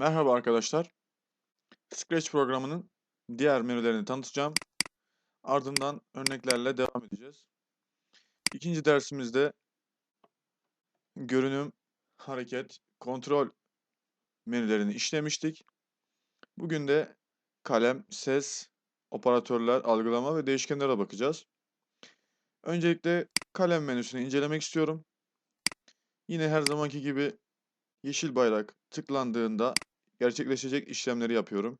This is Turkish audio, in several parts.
Merhaba arkadaşlar. Scratch programının diğer menülerini tanıtacağım. Ardından örneklerle devam edeceğiz. İkinci dersimizde görünüm, hareket, kontrol menülerini işlemiştik. Bugün de kalem, ses, operatörler, algılama ve değişkenlere bakacağız. Öncelikle kalem menüsünü incelemek istiyorum. Yine her zamanki gibi yeşil bayrak tıklandığında gerçekleşecek işlemleri yapıyorum.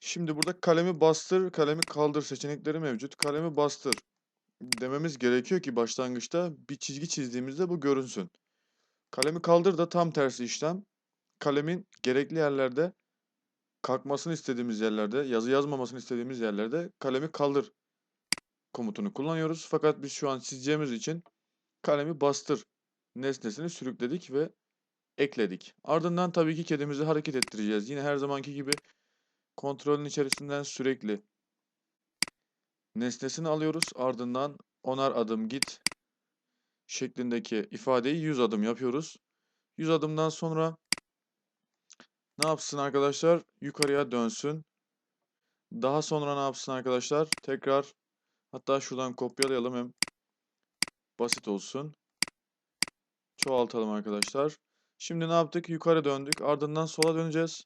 Şimdi burada kalemi bastır, kalemi kaldır seçenekleri mevcut. Kalemi bastır dememiz gerekiyor ki başlangıçta bir çizgi çizdiğimizde bu görünsün. Kalemi kaldır da tam tersi işlem. Kalemin gerekli yerlerde kalkmasını istediğimiz yerlerde, yazı yazmamasını istediğimiz yerlerde kalemi kaldır komutunu kullanıyoruz. Fakat biz şu an çizeceğimiz için kalemi bastır nesnesini sürükledik ve ekledik. Ardından tabii ki kedimizi hareket ettireceğiz. Yine her zamanki gibi kontrolün içerisinden sürekli nesnesini alıyoruz. Ardından onar adım git şeklindeki ifadeyi 100 adım yapıyoruz. 100 adımdan sonra ne yapsın arkadaşlar? Yukarıya dönsün. Daha sonra ne yapsın arkadaşlar? Tekrar hatta şuradan kopyalayalım hem basit olsun. Çoğaltalım arkadaşlar. Şimdi ne yaptık? Yukarı döndük. Ardından sola döneceğiz.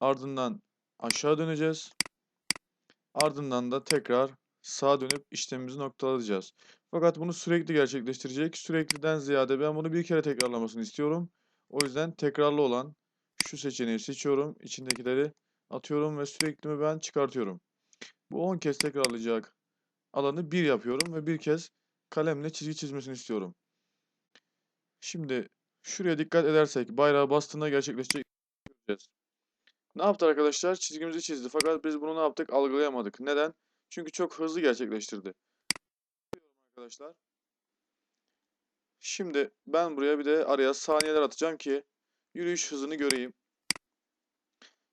Ardından aşağı döneceğiz. Ardından da tekrar sağa dönüp işlemimizi noktalayacağız. Fakat bunu sürekli gerçekleştirecek. Sürekliden ziyade ben bunu bir kere tekrarlamasını istiyorum. O yüzden tekrarlı olan şu seçeneği seçiyorum. İçindekileri atıyorum ve sürekli mi ben çıkartıyorum. Bu 10 kez tekrarlayacak alanı 1 yapıyorum ve bir kez kalemle çizgi çizmesini istiyorum. Şimdi şuraya dikkat edersek bayrağı bastığında gerçekleşecek. Ne yaptı arkadaşlar? Çizgimizi çizdi. Fakat biz bunu ne yaptık? Algılayamadık. Neden? Çünkü çok hızlı gerçekleştirdi. Arkadaşlar. Şimdi ben buraya bir de araya saniyeler atacağım ki yürüyüş hızını göreyim.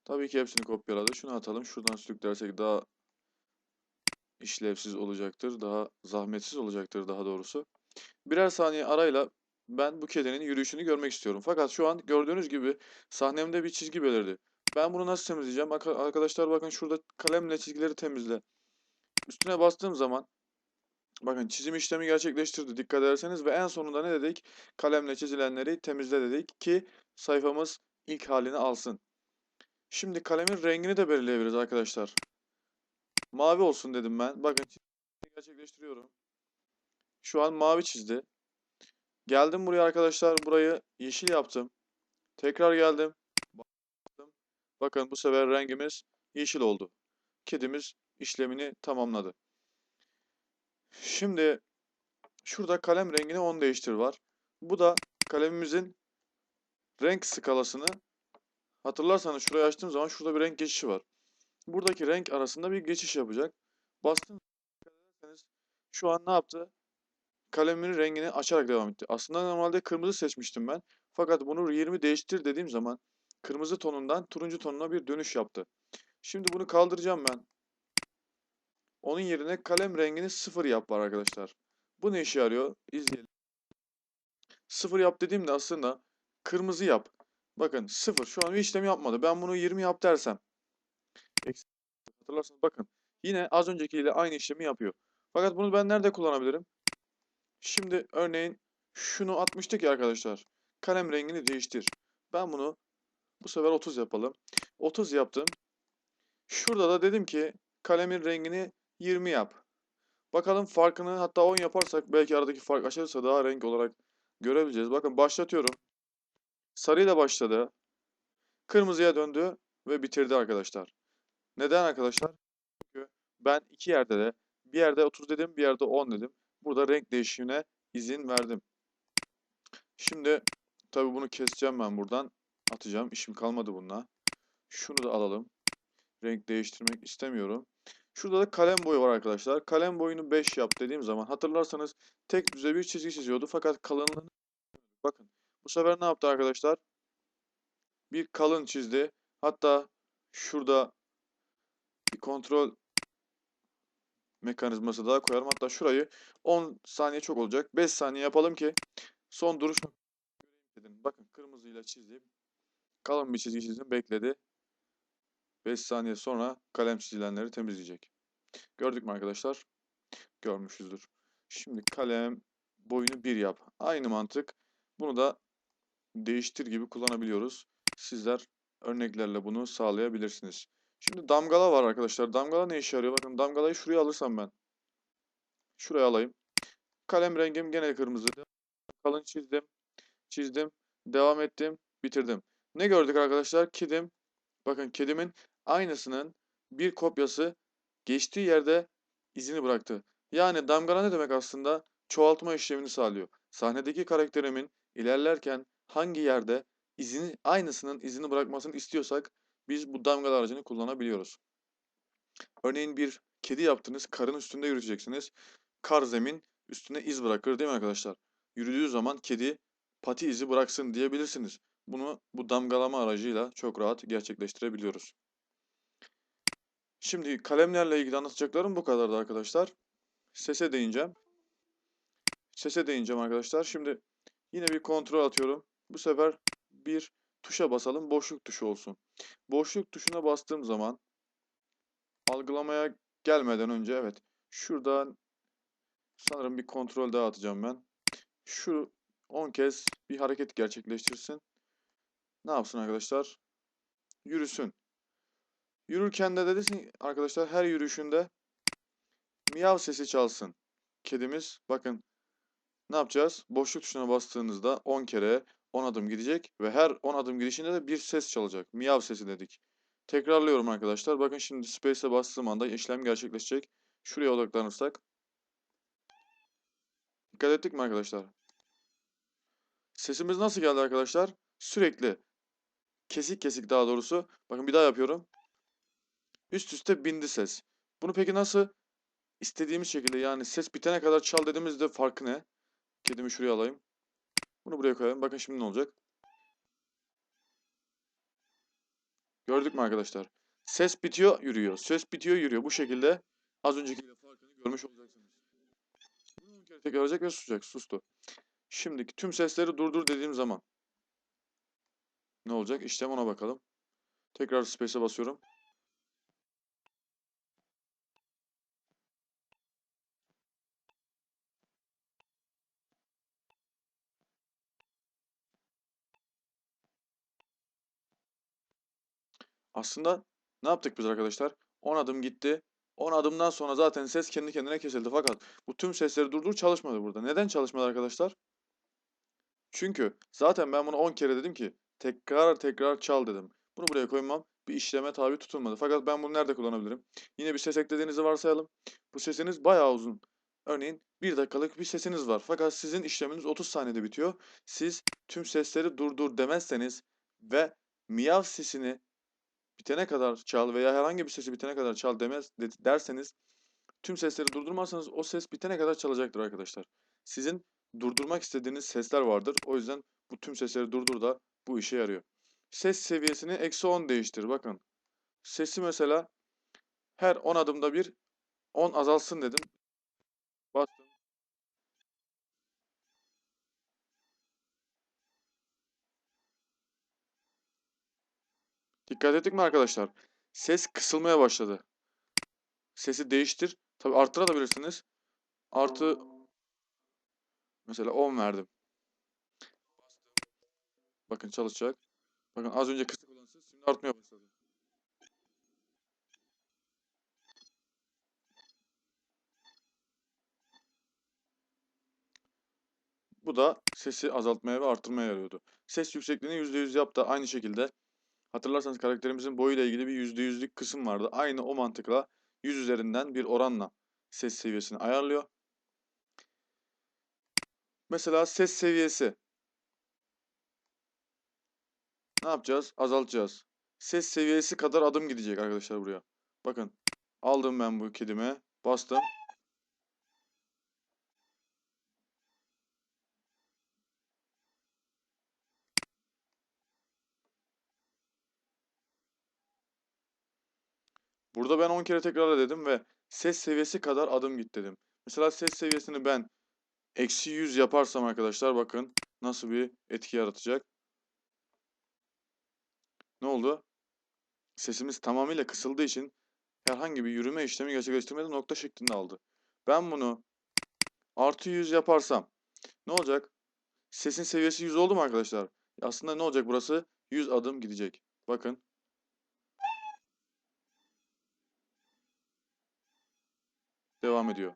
Tabii ki hepsini kopyaladı. Şunu atalım. Şuradan sürüklersek daha işlevsiz olacaktır. Daha zahmetsiz olacaktır daha doğrusu. Birer saniye arayla ben bu kedinin yürüyüşünü görmek istiyorum. Fakat şu an gördüğünüz gibi sahnemde bir çizgi belirdi. Ben bunu nasıl temizleyeceğim? Arkadaşlar bakın şurada kalemle çizgileri temizle. Üstüne bastığım zaman bakın çizim işlemi gerçekleştirdi dikkat ederseniz ve en sonunda ne dedik? Kalemle çizilenleri temizle dedik ki sayfamız ilk halini alsın. Şimdi kalemin rengini de belirleyebiliriz arkadaşlar. Mavi olsun dedim ben. Bakın gerçekleştiriyorum. Şu an mavi çizdi. Geldim buraya arkadaşlar. Burayı yeşil yaptım. Tekrar geldim. Bakın bu sefer rengimiz yeşil oldu. Kedimiz işlemini tamamladı. Şimdi şurada kalem rengini 10 değiştir var. Bu da kalemimizin renk skalasını hatırlarsanız şurayı açtığım zaman şurada bir renk geçişi var. Buradaki renk arasında bir geçiş yapacak. Bastığım şu an ne yaptı? Kalemimin rengini açarak devam etti. Aslında normalde kırmızı seçmiştim ben. Fakat bunu 20 değiştir dediğim zaman kırmızı tonundan turuncu tonuna bir dönüş yaptı. Şimdi bunu kaldıracağım ben. Onun yerine kalem rengini sıfır yap var arkadaşlar. Bu ne işe yarıyor? İzleyelim. Sıfır yap dediğimde aslında kırmızı yap. Bakın sıfır. Şu an bir işlem yapmadı. Ben bunu 20 yap dersem. Hatırlarsanız bakın. Yine az öncekiyle aynı işlemi yapıyor. Fakat bunu ben nerede kullanabilirim? Şimdi örneğin şunu atmıştık ya arkadaşlar. Kalem rengini değiştir. Ben bunu bu sefer 30 yapalım. 30 yaptım. Şurada da dedim ki kalemin rengini 20 yap. Bakalım farkını hatta 10 yaparsak belki aradaki fark açılırsa daha renk olarak görebileceğiz. Bakın başlatıyorum. Sarıyla başladı. Kırmızıya döndü ve bitirdi arkadaşlar. Neden arkadaşlar? Çünkü ben iki yerde de bir yerde 30 dedim bir yerde 10 dedim. Burada renk değişimine izin verdim. Şimdi tabi bunu keseceğim ben buradan. Atacağım. İşim kalmadı bununla. Şunu da alalım. Renk değiştirmek istemiyorum. Şurada da kalem boyu var arkadaşlar. Kalem boyunu 5 yap dediğim zaman hatırlarsanız tek düze bir çizgi çiziyordu. Fakat kalınlığını bakın. Bu sefer ne yaptı arkadaşlar? Bir kalın çizdi. Hatta şurada bir kontrol mekanizması daha koyarım. Hatta şurayı 10 saniye çok olacak. 5 saniye yapalım ki son duruş. Bakın kırmızıyla çizdim. Kalın bir çizgi çizdim bekledi. 5 saniye sonra kalem çizilenleri temizleyecek. Gördük mü arkadaşlar? Görmüşüzdür. Şimdi kalem boyunu 1 yap. Aynı mantık. Bunu da değiştir gibi kullanabiliyoruz. Sizler örneklerle bunu sağlayabilirsiniz. Şimdi damgala var arkadaşlar. Damgala ne işe yarıyor? Bakın damgalayı şuraya alırsam ben. Şuraya alayım. Kalem rengim gene kırmızı. Kalın çizdim. Çizdim. Devam ettim. Bitirdim. Ne gördük arkadaşlar? Kedim. Bakın kedimin aynısının bir kopyası geçtiği yerde izini bıraktı. Yani damgala ne demek aslında? Çoğaltma işlemini sağlıyor. Sahnedeki karakterimin ilerlerken hangi yerde izini aynısının izini bırakmasını istiyorsak biz bu damgalı aracını kullanabiliyoruz. Örneğin bir kedi yaptınız, karın üstünde yürüteceksiniz. Kar zemin üstüne iz bırakır değil mi arkadaşlar? Yürüdüğü zaman kedi pati izi bıraksın diyebilirsiniz. Bunu bu damgalama aracıyla çok rahat gerçekleştirebiliyoruz. Şimdi kalemlerle ilgili anlatacaklarım bu kadardı arkadaşlar. Sese değineceğim. Sese değineceğim arkadaşlar. Şimdi yine bir kontrol atıyorum. Bu sefer bir tuşa basalım. Boşluk tuşu olsun. Boşluk tuşuna bastığım zaman algılamaya gelmeden önce evet şuradan sanırım bir kontrol daha atacağım ben. Şu 10 kez bir hareket gerçekleştirsin. Ne yapsın arkadaşlar? Yürüsün. Yürürken de dedesin arkadaşlar her yürüyüşünde miyav sesi çalsın. Kedimiz bakın ne yapacağız? Boşluk tuşuna bastığınızda 10 kere 10 adım gidecek ve her 10 adım gidişinde de bir ses çalacak. Miyav sesi dedik. Tekrarlıyorum arkadaşlar. Bakın şimdi space'e bastığım anda işlem gerçekleşecek. Şuraya odaklanırsak. Dikkat ettik mi arkadaşlar? Sesimiz nasıl geldi arkadaşlar? Sürekli kesik kesik daha doğrusu. Bakın bir daha yapıyorum. Üst üste bindi ses. Bunu peki nasıl istediğimiz şekilde yani ses bitene kadar çal dediğimizde farkı ne? Kedimi şuraya alayım. Bunu buraya koyalım. Bakın şimdi ne olacak? Gördük mü arkadaşlar? Ses bitiyor, yürüyor. Ses bitiyor, yürüyor. Bu şekilde az öncekiyle farkını görmüş olacaksınız. Tekrar edecek ve susacak. Sustu. Şimdiki tüm sesleri durdur dediğim zaman ne olacak? İşlem ona bakalım. Tekrar space'e basıyorum. Aslında ne yaptık biz arkadaşlar? 10 adım gitti. 10 adımdan sonra zaten ses kendi kendine kesildi. Fakat bu tüm sesleri durdur çalışmadı burada. Neden çalışmadı arkadaşlar? Çünkü zaten ben bunu 10 kere dedim ki tekrar tekrar çal dedim. Bunu buraya koymam bir işleme tabi tutulmadı. Fakat ben bunu nerede kullanabilirim? Yine bir ses eklediğinizi varsayalım. Bu sesiniz bayağı uzun. Örneğin 1 dakikalık bir sesiniz var. Fakat sizin işleminiz 30 saniyede bitiyor. Siz tüm sesleri durdur demezseniz ve miyav sesini bitene kadar çal veya herhangi bir sesi bitene kadar çal demez de- derseniz tüm sesleri durdurmazsanız o ses bitene kadar çalacaktır arkadaşlar. Sizin durdurmak istediğiniz sesler vardır. O yüzden bu tüm sesleri durdur da bu işe yarıyor. Ses seviyesini eksi 10 değiştir. Bakın. Sesi mesela her 10 adımda bir 10 azalsın dedim. Bastım. Dikkat ettik mi arkadaşlar? Ses kısılmaya başladı. Sesi değiştir. Tabi arttırabilirsiniz. Artı mesela 10 verdim. Bakın çalışacak. Bakın az önce kısık olan ses şimdi artmaya başladı. Bu da sesi azaltmaya ve arttırmaya yarıyordu. Ses yüksekliğini %100 yap da aynı şekilde hatırlarsanız karakterimizin boyuyla ilgili bir %100'lük kısım vardı. Aynı o mantıkla 100 üzerinden bir oranla ses seviyesini ayarlıyor. Mesela ses seviyesi. Ne yapacağız? Azaltacağız. Ses seviyesi kadar adım gidecek arkadaşlar buraya. Bakın. Aldım ben bu kedime. Bastım. Burada ben 10 kere tekrarla dedim ve ses seviyesi kadar adım git dedim. Mesela ses seviyesini ben eksi 100 yaparsam arkadaşlar bakın nasıl bir etki yaratacak. Ne oldu? Sesimiz tamamıyla kısıldığı için herhangi bir yürüme işlemi gerçekleştirmeden nokta şeklinde aldı. Ben bunu artı 100 yaparsam ne olacak? Sesin seviyesi 100 oldu mu arkadaşlar? Aslında ne olacak burası? 100 adım gidecek. Bakın. Devam ediyor.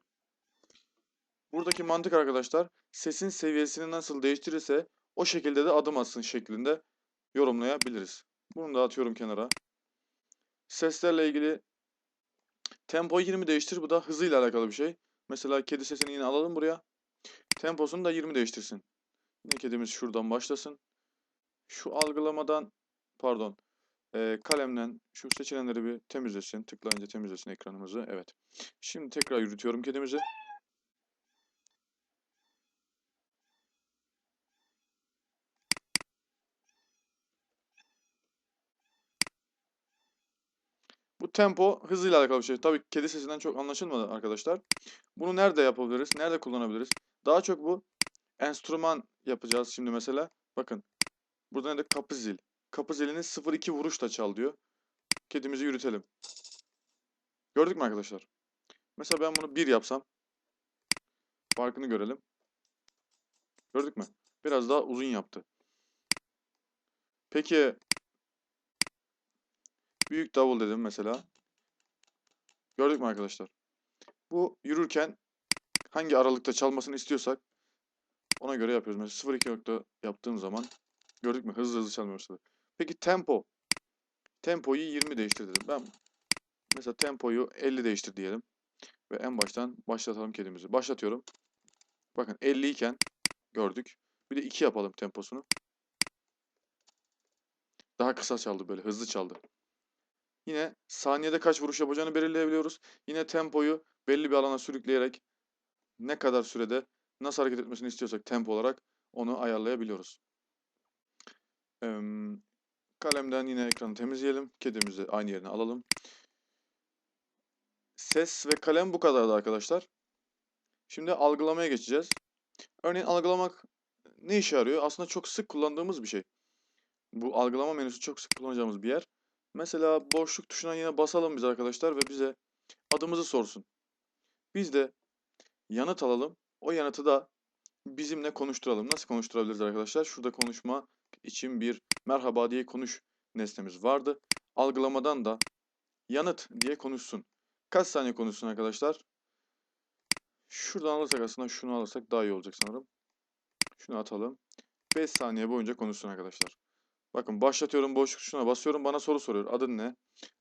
Buradaki mantık arkadaşlar sesin seviyesini nasıl değiştirirse o şekilde de adım atsın şeklinde yorumlayabiliriz. Bunu da atıyorum kenara. Seslerle ilgili tempo 20 değiştir. Bu da hızıyla alakalı bir şey. Mesela kedi sesini yine alalım buraya. Temposunu da 20 değiştirsin. Yine kedimiz şuradan başlasın. Şu algılamadan pardon e, kalemden şu seçilenleri bir temizlesin. Tıklayınca temizlesin ekranımızı. Evet. Şimdi tekrar yürütüyorum kedimizi. Bu tempo hızıyla alakalı bir şey. Tabii kedi sesinden çok anlaşılmadı arkadaşlar. Bunu nerede yapabiliriz? Nerede kullanabiliriz? Daha çok bu enstrüman yapacağız şimdi mesela. Bakın. Burada ne de kapı zil. Kapı zilini 0-2 vuruşla çal diyor. Kedimizi yürütelim. Gördük mü arkadaşlar? Mesela ben bunu 1 yapsam. Farkını görelim. Gördük mü? Biraz daha uzun yaptı. Peki büyük davul dedim mesela. Gördük mü arkadaşlar? Bu yürürken hangi aralıkta çalmasını istiyorsak ona göre yapıyoruz. Mesela 0-2 nokta yaptığım zaman gördük mü? Hızlı hızlı başladı. Peki tempo. Tempoyu 20 değiştir dedim. Ben mesela tempoyu 50 değiştir diyelim. Ve en baştan başlatalım kedimizi. Başlatıyorum. Bakın 50 iken gördük. Bir de 2 yapalım temposunu. Daha kısa çaldı böyle hızlı çaldı. Yine saniyede kaç vuruş yapacağını belirleyebiliyoruz. Yine tempoyu belli bir alana sürükleyerek ne kadar sürede nasıl hareket etmesini istiyorsak tempo olarak onu ayarlayabiliyoruz. Kalemden yine ekranı temizleyelim. Kedimizi aynı yerine alalım. Ses ve kalem bu kadardı arkadaşlar. Şimdi algılamaya geçeceğiz. Örneğin algılamak ne işe yarıyor? Aslında çok sık kullandığımız bir şey. Bu algılama menüsü çok sık kullanacağımız bir yer. Mesela boşluk tuşuna yine basalım biz arkadaşlar ve bize adımızı sorsun. Biz de yanıt alalım. O yanıtı da bizimle konuşturalım. Nasıl konuşturabiliriz arkadaşlar? Şurada konuşma için bir merhaba diye konuş nesnemiz vardı. Algılamadan da yanıt diye konuşsun. Kaç saniye konuşsun arkadaşlar? Şuradan alırsak aslında şunu alırsak daha iyi olacak sanırım. Şunu atalım. 5 saniye boyunca konuşsun arkadaşlar. Bakın başlatıyorum boşluk tuşuna basıyorum bana soru soruyor. Adın ne?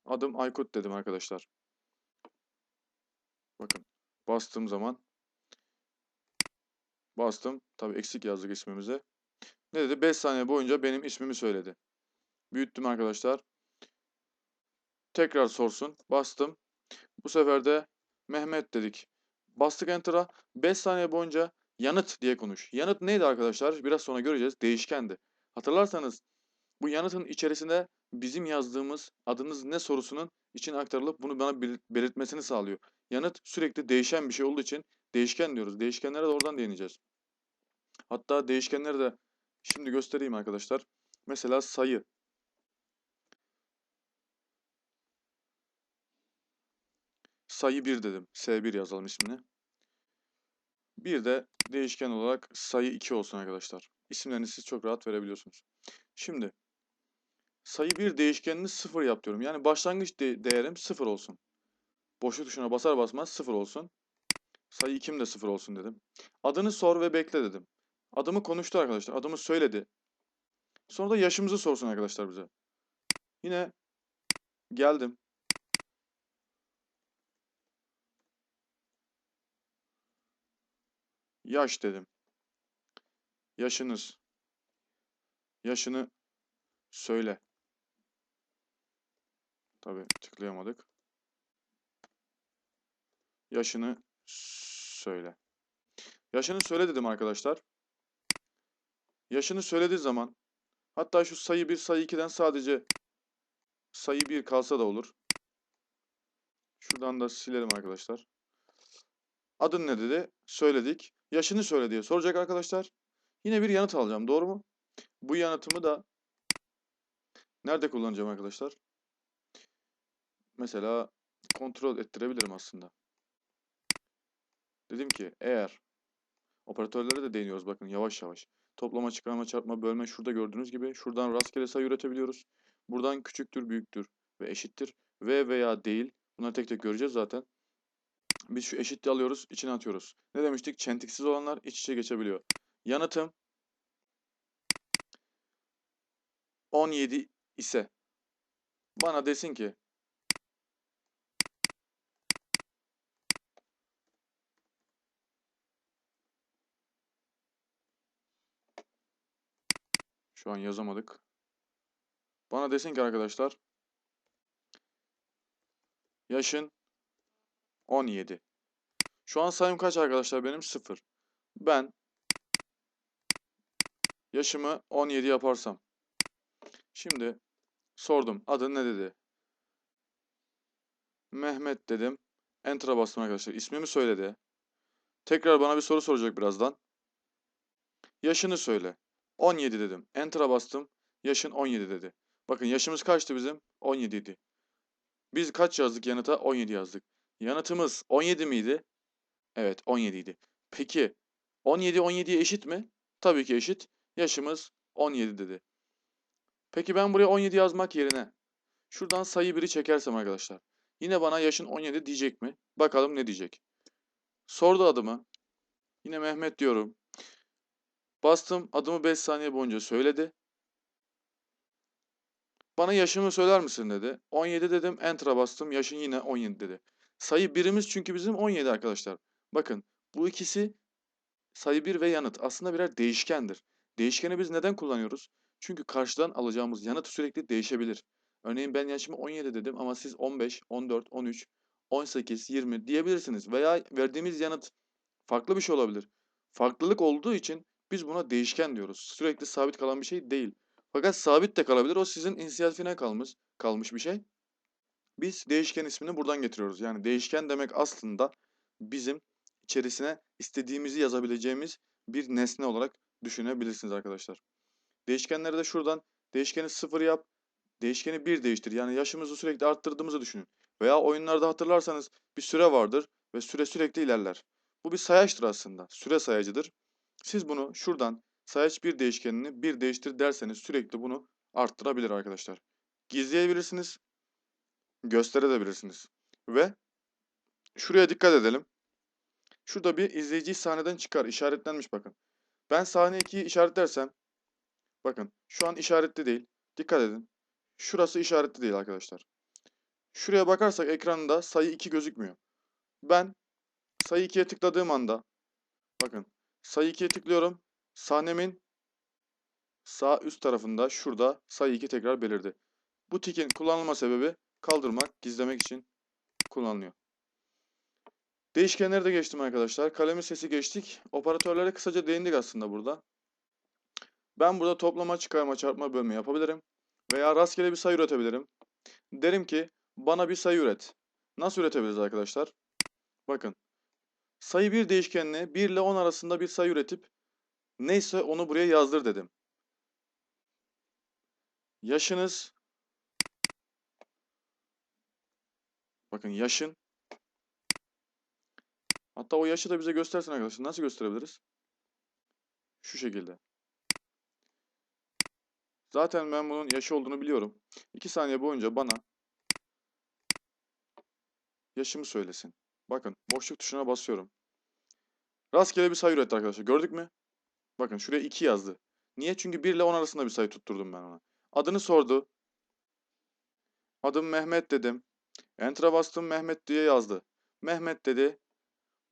Adım Aykut dedim arkadaşlar. Bakın bastığım zaman bastım. Tabi eksik yazdık ismimize. Ne dedi? 5 saniye boyunca benim ismimi söyledi. Büyüttüm arkadaşlar. Tekrar sorsun. Bastım. Bu sefer de Mehmet dedik. Bastık Enter'a. 5 saniye boyunca yanıt diye konuş. Yanıt neydi arkadaşlar? Biraz sonra göreceğiz. Değişkendi. Hatırlarsanız bu yanıtın içerisinde bizim yazdığımız adınız ne sorusunun için aktarılıp bunu bana belirtmesini sağlıyor. Yanıt sürekli değişen bir şey olduğu için değişken diyoruz. Değişkenlere de oradan değineceğiz. Hatta değişkenleri de şimdi göstereyim arkadaşlar. Mesela sayı. Sayı 1 dedim. S1 yazalım ismini. Bir de değişken olarak sayı 2 olsun arkadaşlar. İsimlerini siz çok rahat verebiliyorsunuz. Şimdi sayı 1 değişkenini 0 yap diyorum. Yani başlangıç de değerim 0 olsun. Boşluk tuşuna basar basmaz 0 olsun. Sayı 2'm de 0 olsun dedim. Adını sor ve bekle dedim. Adımı konuştu arkadaşlar. Adımı söyledi. Sonra da yaşımızı sorsun arkadaşlar bize. Yine geldim. Yaş dedim. Yaşınız. Yaşını söyle. Tabi tıklayamadık. Yaşını söyle. Yaşını söyle dedim arkadaşlar. Yaşını söylediği zaman hatta şu sayı 1 sayı 2'den sadece sayı 1 kalsa da olur. Şuradan da silelim arkadaşlar. Adın ne dedi? Söyledik. Yaşını söyle diye soracak arkadaşlar. Yine bir yanıt alacağım. Doğru mu? Bu yanıtımı da Nerede kullanacağım arkadaşlar? Mesela kontrol ettirebilirim aslında. Dedim ki eğer operatörlere de değiniyoruz bakın yavaş yavaş. Toplama, çıkarma, çarpma, bölme şurada gördüğünüz gibi şuradan rastgele sayı üretebiliyoruz. Buradan küçüktür, büyüktür ve eşittir. Ve veya değil. Bunları tek tek göreceğiz zaten. Biz şu eşitliği alıyoruz, içine atıyoruz. Ne demiştik? Çentiksiz olanlar iç içe geçebiliyor. Yanıtım 17 ise bana desin ki Şu an yazamadık. Bana desin ki arkadaşlar yaşın 17. Şu an sayım kaç arkadaşlar benim? 0. Ben yaşımı 17 yaparsam. Şimdi sordum. Adın ne dedi? Mehmet dedim. Enter'a bastım arkadaşlar. İsmimi söyledi. Tekrar bana bir soru soracak birazdan. Yaşını söyle. 17 dedim. Enter'a bastım. Yaşın 17 dedi. Bakın yaşımız kaçtı bizim? 17 idi. Biz kaç yazdık yanıta? 17 yazdık. Yanıtımız 17 miydi? Evet 17 idi. Peki 17 17'ye eşit mi? Tabii ki eşit. Yaşımız 17 dedi. Peki ben buraya 17 yazmak yerine şuradan sayı 1'i çekersem arkadaşlar. Yine bana yaşın 17 diyecek mi? Bakalım ne diyecek. Sordu adımı. Yine Mehmet diyorum. Bastım adımı 5 saniye boyunca söyledi. Bana yaşımı söyler misin dedi. 17 dedim. Enter'a bastım. Yaşın yine 17 dedi. Sayı birimiz çünkü bizim 17 arkadaşlar. Bakın bu ikisi sayı 1 ve yanıt aslında birer değişkendir. Değişkeni biz neden kullanıyoruz? Çünkü karşıdan alacağımız yanıt sürekli değişebilir. Örneğin ben yaşımı 17 dedim ama siz 15, 14, 13, 18, 20 diyebilirsiniz. Veya verdiğimiz yanıt farklı bir şey olabilir. Farklılık olduğu için biz buna değişken diyoruz. Sürekli sabit kalan bir şey değil. Fakat sabit de kalabilir. O sizin inisiyatifine kalmış, kalmış bir şey. Biz değişken ismini buradan getiriyoruz. Yani değişken demek aslında bizim içerisine istediğimizi yazabileceğimiz bir nesne olarak düşünebilirsiniz arkadaşlar. Değişkenleri de şuradan değişkeni 0 yap, değişkeni 1 değiştir. Yani yaşımızı sürekli arttırdığımızı düşünün. Veya oyunlarda hatırlarsanız bir süre vardır ve süre sürekli ilerler. Bu bir sayaçtır aslında. Süre sayacıdır. Siz bunu şuradan sayaç bir değişkenini bir değiştir derseniz sürekli bunu arttırabilir arkadaşlar. Gizleyebilirsiniz, gösterebilirsiniz. Ve şuraya dikkat edelim. Şurada bir izleyici sahneden çıkar. işaretlenmiş bakın. Ben sahne 2'yi işaretlersem bakın şu an işaretli değil. Dikkat edin. Şurası işaretli değil arkadaşlar. Şuraya bakarsak ekranda sayı 2 gözükmüyor. Ben sayı 2'ye tıkladığım anda bakın sayı 2'ye tıklıyorum. Sahnemin sağ üst tarafında şurada sayı 2 tekrar belirdi. Bu tikin kullanılma sebebi kaldırmak, gizlemek için kullanılıyor. Değişkenleri de geçtim arkadaşlar. Kalemin sesi geçtik. Operatörlere kısaca değindik aslında burada. Ben burada toplama, çıkarma, çarpma, bölme yapabilirim. Veya rastgele bir sayı üretebilirim. Derim ki bana bir sayı üret. Nasıl üretebiliriz arkadaşlar? Bakın. Sayı bir değişkenine 1 ile 10 arasında bir sayı üretip neyse onu buraya yazdır dedim. Yaşınız Bakın yaşın Hatta o yaşı da bize göstersin arkadaşlar. Nasıl gösterebiliriz? Şu şekilde. Zaten ben bunun yaşı olduğunu biliyorum. 2 saniye boyunca bana yaşımı söylesin. Bakın boşluk tuşuna basıyorum. Rastgele bir sayı üretti arkadaşlar. Gördük mü? Bakın şuraya 2 yazdı. Niye? Çünkü 1 ile 10 arasında bir sayı tutturdum ben ona. Adını sordu. Adım Mehmet dedim. Enter'a bastım Mehmet diye yazdı. Mehmet dedi.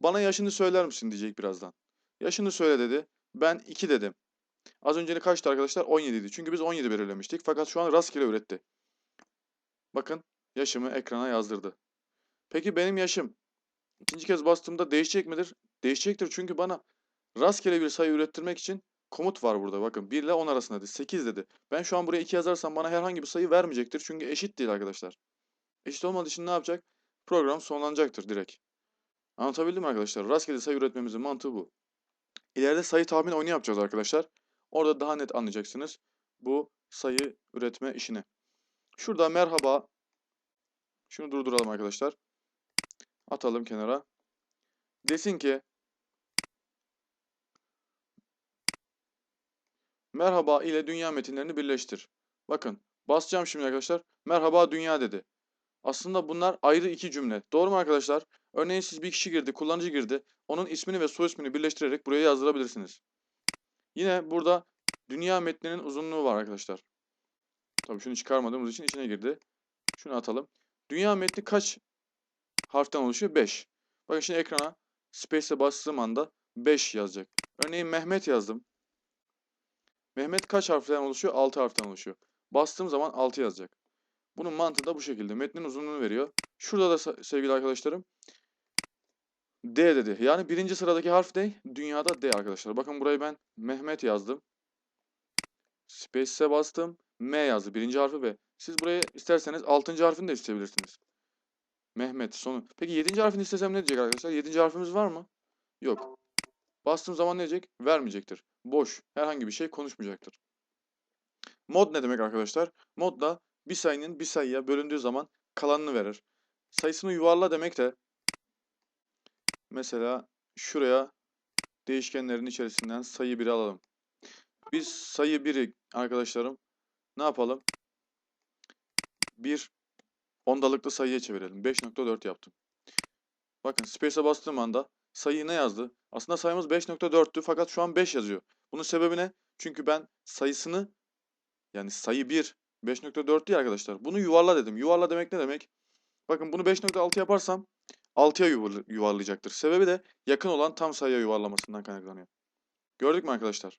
Bana yaşını söyler misin diyecek birazdan. Yaşını söyle dedi. Ben 2 dedim. Az önce kaçtı arkadaşlar? 17 idi. Çünkü biz 17 belirlemiştik. Fakat şu an rastgele üretti. Bakın yaşımı ekrana yazdırdı. Peki benim yaşım ikinci kez bastığımda değişecek midir? Değişecektir çünkü bana rastgele bir sayı ürettirmek için komut var burada. Bakın 1 ile 10 arasında dedi. 8 dedi. Ben şu an buraya 2 yazarsam bana herhangi bir sayı vermeyecektir. Çünkü eşit değil arkadaşlar. Eşit olmadığı için ne yapacak? Program sonlanacaktır direkt. Anlatabildim mi arkadaşlar? Rastgele sayı üretmemizin mantığı bu. İleride sayı tahmin oyunu yapacağız arkadaşlar. Orada daha net anlayacaksınız bu sayı üretme işini. Şurada merhaba. Şunu durduralım arkadaşlar. Atalım kenara. Desin ki Merhaba ile dünya metinlerini birleştir. Bakın basacağım şimdi arkadaşlar. Merhaba dünya dedi. Aslında bunlar ayrı iki cümle. Doğru mu arkadaşlar? Örneğin siz bir kişi girdi, kullanıcı girdi. Onun ismini ve soy ismini birleştirerek buraya yazdırabilirsiniz. Yine burada dünya metninin uzunluğu var arkadaşlar. Tabii şunu çıkarmadığımız için içine girdi. Şunu atalım. Dünya metni kaç harften oluşuyor? 5. Bakın şimdi ekrana space'e bastığım anda 5 yazacak. Örneğin Mehmet yazdım. Mehmet kaç harften oluşuyor? 6 harften oluşuyor. Bastığım zaman 6 yazacak. Bunun mantığı da bu şekilde. Metnin uzunluğunu veriyor. Şurada da se- sevgili arkadaşlarım D dedi. Yani birinci sıradaki harf ne? Dünyada D arkadaşlar. Bakın burayı ben Mehmet yazdım. Space'e bastım. M yazdı. Birinci harfi B. Siz buraya isterseniz altıncı harfini de isteyebilirsiniz. Mehmet sonu. Peki yedinci harfini istesem ne diyecek arkadaşlar? Yedinci harfimiz var mı? Yok. Bastığım zaman ne diyecek? Vermeyecektir. Boş. Herhangi bir şey konuşmayacaktır. Mod ne demek arkadaşlar? Mod da bir sayının bir sayıya bölündüğü zaman kalanını verir. Sayısını yuvarla demek de mesela şuraya değişkenlerin içerisinden sayı 1'i alalım. Biz sayı 1'i arkadaşlarım ne yapalım? Bir ondalıklı sayıya çevirelim. 5.4 yaptım. Bakın space'e bastığım anda sayı ne yazdı? Aslında sayımız 5.4'tü fakat şu an 5 yazıyor. Bunun sebebi ne? Çünkü ben sayısını yani sayı 1 5.4 değil arkadaşlar. Bunu yuvarla dedim. Yuvarla demek ne demek? Bakın bunu 5.6 yaparsam 6'ya yuvarla- yuvarlayacaktır. Sebebi de yakın olan tam sayıya yuvarlamasından kaynaklanıyor. Gördük mü arkadaşlar?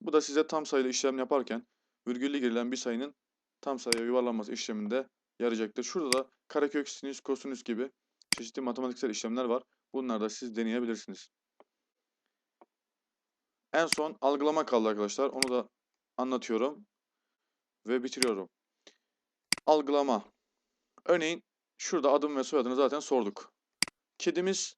Bu da size tam sayılı işlem yaparken virgüllü girilen bir sayının tam sayıya yuvarlanması işleminde yarayacaktır. Şurada da karekök, sinüs, kosinüs gibi çeşitli matematiksel işlemler var. Bunları da siz deneyebilirsiniz. En son algılama kaldı arkadaşlar. Onu da anlatıyorum ve bitiriyorum. Algılama. Örneğin şurada adım ve soyadını zaten sorduk. Kedimiz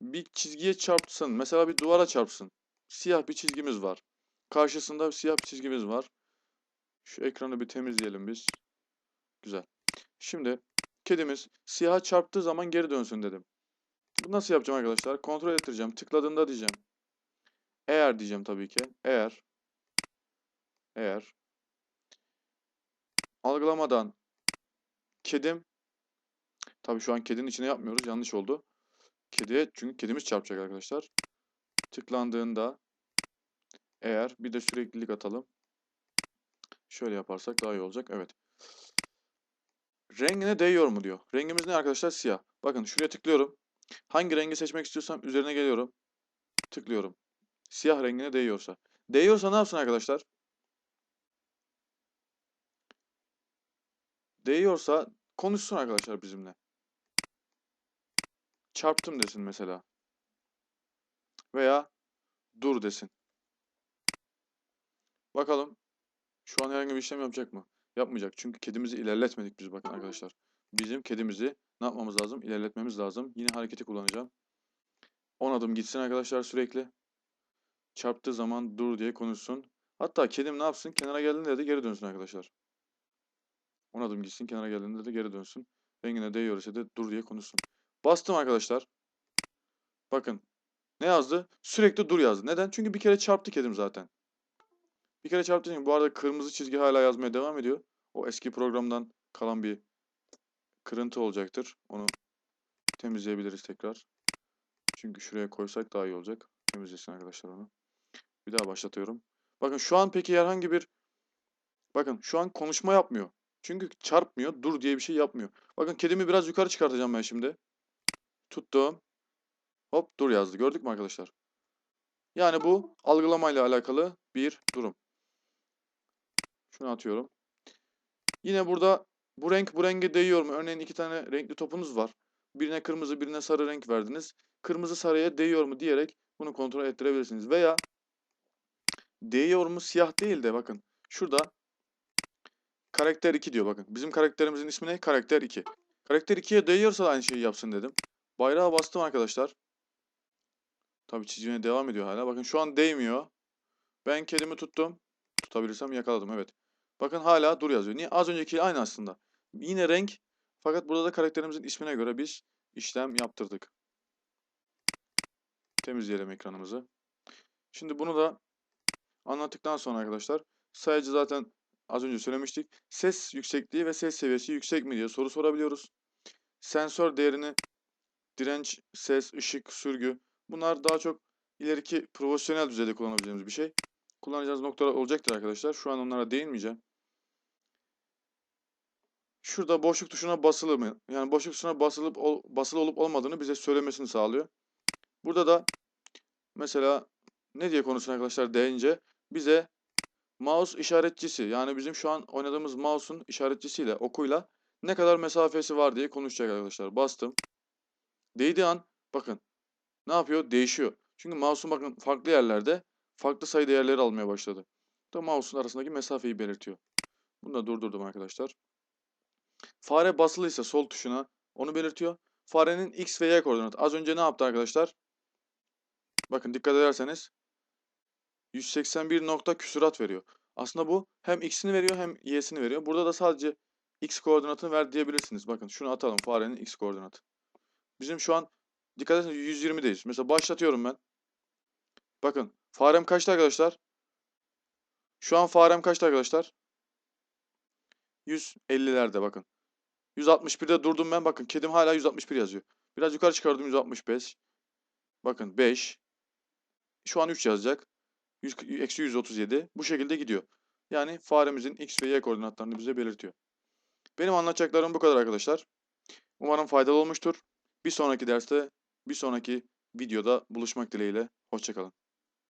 bir çizgiye çarpsın. Mesela bir duvara çarpsın. Siyah bir çizgimiz var. Karşısında siyah bir çizgimiz var. Şu ekranı bir temizleyelim biz. Güzel. Şimdi kedimiz siyaha çarptığı zaman geri dönsün dedim. Bu nasıl yapacağım arkadaşlar? Kontrol ettireceğim. Tıkladığında diyeceğim. Eğer diyeceğim tabii ki. Eğer eğer algılamadan kedim tabii şu an kedinin içine yapmıyoruz. Yanlış oldu. Kediye çünkü kedimiz çarpacak arkadaşlar. Tıklandığında eğer bir de süreklilik atalım. Şöyle yaparsak daha iyi olacak. Evet. Rengine değiyor mu diyor. Rengimiz ne arkadaşlar? Siyah. Bakın şuraya tıklıyorum. Hangi rengi seçmek istiyorsam üzerine geliyorum. Tıklıyorum. Siyah rengine değiyorsa. Değiyorsa ne yapsın arkadaşlar? Değiyorsa konuşsun arkadaşlar bizimle. Çarptım desin mesela. Veya dur desin. Bakalım şu an herhangi bir işlem yapacak mı? Yapmayacak. Çünkü kedimizi ilerletmedik biz bakın arkadaşlar. Bizim kedimizi ne yapmamız lazım? İlerletmemiz lazım. Yine hareketi kullanacağım. 10 adım gitsin arkadaşlar sürekli. Çarptığı zaman dur diye konuşsun. Hatta kedim ne yapsın? Kenara geldiğinde de geri dönsün arkadaşlar. 10 adım gitsin. Kenara geldiğinde de geri dönsün. Rengine değiyor ise de dur diye konuşsun. Bastım arkadaşlar. Bakın. Ne yazdı? Sürekli dur yazdı. Neden? Çünkü bir kere çarptı kedim zaten. Bir kere çarptı. çünkü Bu arada kırmızı çizgi hala yazmaya devam ediyor. O eski programdan kalan bir kırıntı olacaktır. Onu temizleyebiliriz tekrar. Çünkü şuraya koysak daha iyi olacak. Temizlesin arkadaşlar onu. Bir daha başlatıyorum. Bakın şu an peki herhangi bir bakın şu an konuşma yapmıyor. Çünkü çarpmıyor. Dur diye bir şey yapmıyor. Bakın kedimi biraz yukarı çıkartacağım ben şimdi. Tuttum. Hop dur yazdı. Gördük mü arkadaşlar? Yani bu algılamayla alakalı bir durum. Şunu atıyorum. Yine burada bu renk bu renge değiyor mu? Örneğin iki tane renkli topunuz var. Birine kırmızı birine sarı renk verdiniz. Kırmızı sarıya değiyor mu diyerek bunu kontrol ettirebilirsiniz. Veya değiyor mu siyah değil de bakın. Şurada karakter 2 diyor bakın. Bizim karakterimizin ismi ne? Karakter 2. Karakter 2'ye değiyorsa aynı şeyi yapsın dedim. Bayrağa bastım arkadaşlar. Tabii çizimine devam ediyor hala. Bakın şu an değmiyor. Ben kedimi tuttum. Tutabilirsem yakaladım evet. Bakın hala dur yazıyor. Niye? Az öncekiyle aynı aslında. Yine renk fakat burada da karakterimizin ismine göre biz işlem yaptırdık. Temizleyelim ekranımızı. Şimdi bunu da anlattıktan sonra arkadaşlar sadece zaten az önce söylemiştik. Ses yüksekliği ve ses seviyesi yüksek mi diye soru sorabiliyoruz. Sensör değerini direnç, ses, ışık, sürgü bunlar daha çok ileriki profesyonel düzeyde kullanabileceğimiz bir şey. Kullanacağınız noktalar olacaktır arkadaşlar. Şu an onlara değinmeyeceğim. Şurada boşluk tuşuna basılı mı? Yani boşluk tuşuna basılıp ol- basılı olup olmadığını bize söylemesini sağlıyor. Burada da mesela ne diye konuşsun arkadaşlar deyince bize mouse işaretçisi yani bizim şu an oynadığımız mouse'un işaretçisiyle okuyla ne kadar mesafesi var diye konuşacak arkadaşlar. Bastım. Değdiği an bakın ne yapıyor? Değişiyor. Çünkü mouse'un bakın farklı yerlerde farklı sayı değerleri almaya başladı. Da mouse'un arasındaki mesafeyi belirtiyor. Bunu da durdurdum arkadaşlar. Fare basılıysa sol tuşuna onu belirtiyor. Farenin x ve y koordinatı. Az önce ne yaptı arkadaşlar? Bakın dikkat ederseniz 181 nokta küsurat veriyor. Aslında bu hem x'ini veriyor hem y'sini veriyor. Burada da sadece x koordinatını ver diyebilirsiniz. Bakın şunu atalım farenin x koordinatı. Bizim şu an dikkat ederseniz 120'deyiz. Mesela başlatıyorum ben. Bakın farem kaçtı arkadaşlar? Şu an farem kaçtı arkadaşlar? 150'lerde bakın. 161'de durdum ben. Bakın kedim hala 161 yazıyor. Biraz yukarı çıkardım 165. Bakın 5. Şu an 3 yazacak. 100, eksi 137. Bu şekilde gidiyor. Yani faremizin x ve y koordinatlarını bize belirtiyor. Benim anlatacaklarım bu kadar arkadaşlar. Umarım faydalı olmuştur. Bir sonraki derste, bir sonraki videoda buluşmak dileğiyle. Hoşçakalın.